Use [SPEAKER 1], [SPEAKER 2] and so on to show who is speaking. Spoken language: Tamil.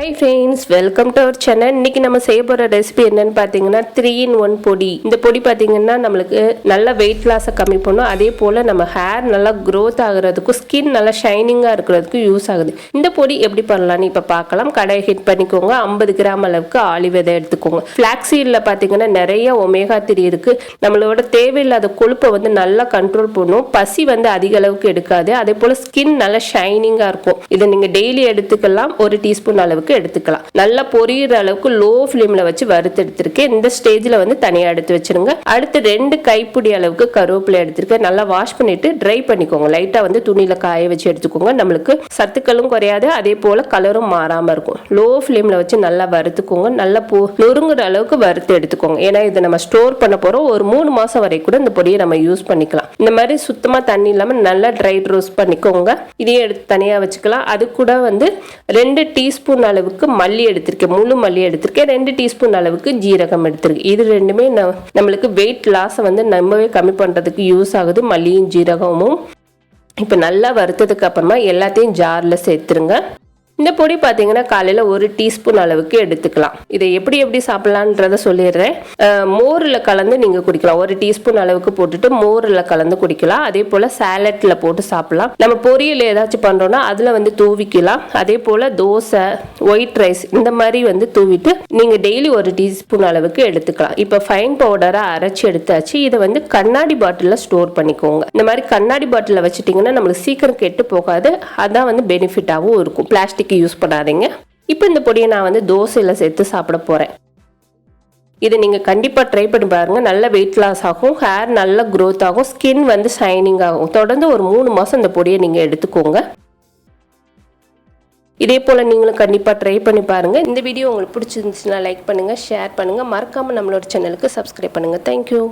[SPEAKER 1] Hi friends welcome to our channel இன்னைக்கு நம்ம செய்ய போகிற ரெசிபி என்னன்னு பார்த்தீங்கன்னா த்ரீ இன் ஒன் பொடி. இந்த பொடி பார்த்தீங்கன்னா நம்மளுக்கு நல்ல வெயிட் லாஸை கம்மி பண்ணும். அதே போல் நம்ம ஹேர் நல்லா க்ரோத் ஆகுறதுக்கும் ஸ்கின் நல்லா ஷைனிங்காக இருக்கிறதுக்கும் யூஸ் ஆகுது. இந்த பொடி எப்படி பண்ணலான்னு இப்போ பார்க்கலாம். கடையை ஹிட் பண்ணிக்கோங்க. ஐம்பது கிராம் அளவுக்கு ஆலிவ் எடுத்துக்கோங்க. ஃப்ளாக்ஸீடில் பார்த்தீங்கன்னா நிறைய ஒமேகா த்ரீ இருக்குது நம்மளோட தேவையில்லாத கொழுப்பை வந்து நல்லா கண்ட்ரோல் பண்ணும். பசி வந்து அதிக அளவுக்கு எடுக்காது. அதே போல் ஸ்கின் நல்லா ஷைனிங்காக இருக்கும். இதை நீங்கள் டெய்லி எடுத்துக்கலாம். ஒரு டீஸ்பூன் அளவுக்கு. எடுத்துக்கலாம். நல்லா பொரியிற அளவுக்கு லோ ஃப்ளேமில் வச்சு வறுத்து எடுத்திருக்கேன். இந்த ஸ்டேஜில் வந்து தனியாக எடுத்து வச்சிருங்க. அடுத்து ரெண்டு கைப்பிடி அளவுக்கு கருவேப்பிலை எடுத்திருக்கேன். நல்லா வாஷ் பண்ணிட்டு ட்ரை பண்ணிக்கோங்க. லைட்டாக வந்து துணியில் காய வச்சு எடுத்துக்கோங்க. நம்மளுக்கு சத்துக்களும் குறையாது. அதே போல் கலரும் மாறாமல் இருக்கும். லோ ஃப்ளேமில் வச்சு நல்லா வறுத்துக்கோங்க. நல்லா போ நொறுங்குற அளவுக்கு வறுத்து எடுத்துக்கோங்க. ஏன்னா இதை நம்ம ஸ்டோர் பண்ண போகிறோம் ஒரு மூணு மாதம் வரை கூட இந்த பொடியை நம்ம யூஸ் பண்ணிக்கலாம். இந்த மாதிரி சுத்தமாக தண்ணி இல்லாமல் நல்லா ட்ரை ரோஸ்ட் பண்ணிக்கோங்க. இதையும் எடுத்து தனியாக வச்சுக்கலாம். அது கூட வந்து ரெண்டு டீஸ்பூன் அளவுக்கு மல்லி எடுத்திருக்கேன். முழு மல்லி எடுத்திருக்கேன். ரெண்டு டீஸ்பூன் அளவுக்கு ஜீரகம் எடுத்திருக்கேன். இது ரெண்டுமே ந- நம்மளுக்கு வெயிட் லாஸை வந்து ரொம்பவே கம்மி பண்ணுறதுக்கு யூஸ் ஆகுது. மல்லியும் ஜீரகமும். இப்போ நல்லா வறுத்ததுக்கு அப்புறமா எல்லாத்தையும் ஜாரில் சேர்த்துருங்க. இந்த பொடி பார்த்தீங்கன்னா காலையில் ஒரு டீஸ்பூன் அளவுக்கு எடுத்துக்கலாம். இதை எப்படி எப்படி சாப்பிட்லான்றத சொல்லிடுறேன். மோரில் கலந்து நீங்கள் குடிக்கலாம். ஒரு டீஸ்பூன் அளவுக்கு போட்டுட்டு மோரில் கலந்து குடிக்கலாம். அதே போல் சேலட்டில் போட்டு சாப்பிடலாம். நம்ம பொரியல் ஏதாச்சும் பண்ணுறோன்னா அதில் வந்து தூவிக்கலாம். அதே போல் தோசை ஒயிட் ரைஸ் இந்த மாதிரி வந்து தூவிட்டு நீங்கள் டெய்லி ஒரு டீஸ்பூன் அளவுக்கு எடுத்துக்கலாம். இப்போ ஃபைன் பவுடராக அரைச்சி எடுத்தாச்சு. இதை வந்து கண்ணாடி பாட்டிலில் ஸ்டோர் பண்ணிக்கோங்க. இந்த மாதிரி கண்ணாடி பாட்டிலில் வச்சுட்டிங்கன்னா நம்மளுக்கு சீக்கிரம் கெட்டு போகாது. அதான் வந்து பெனிஃபிட்டாகவும் இருக்கும். பிளாஸ்டிக் யூஸ் பண்ணாதீங்க. இப்போ இந்த பொடியை நான் வந்து தோசையில் சேர்த்து சாப்பிட போகிறேன் இதை நீங்கள் கண்டிப்பாக ட்ரை பண்ணி பாருங்கள் நல்ல வெயிட் லாஸ் ஆகும். ஹேர் நல்ல க்ரோத் ஆகும். ஸ்கின் வந்து ஷைனிங் ஆகும். தொடர்ந்து ஒரு மூணு மாதம் இந்த பொடியை நீங்கள் எடுத்துக்கோங்க. இதே போல் நீங்களும் கண்டிப்பாக ட்ரை பண்ணி பாருங்கள் இந்த வீடியோ உங்களுக்கு பிடிச்சிருந்துச்சுன்னா லைக் பண்ணுங்கள் ஷேர் பண்ணுங்கள் மறக்காமல் நம்மளோட சேனலுக்கு சப்ஸ்கிரைப் பண்ணுங்கள் தேங்க்யூ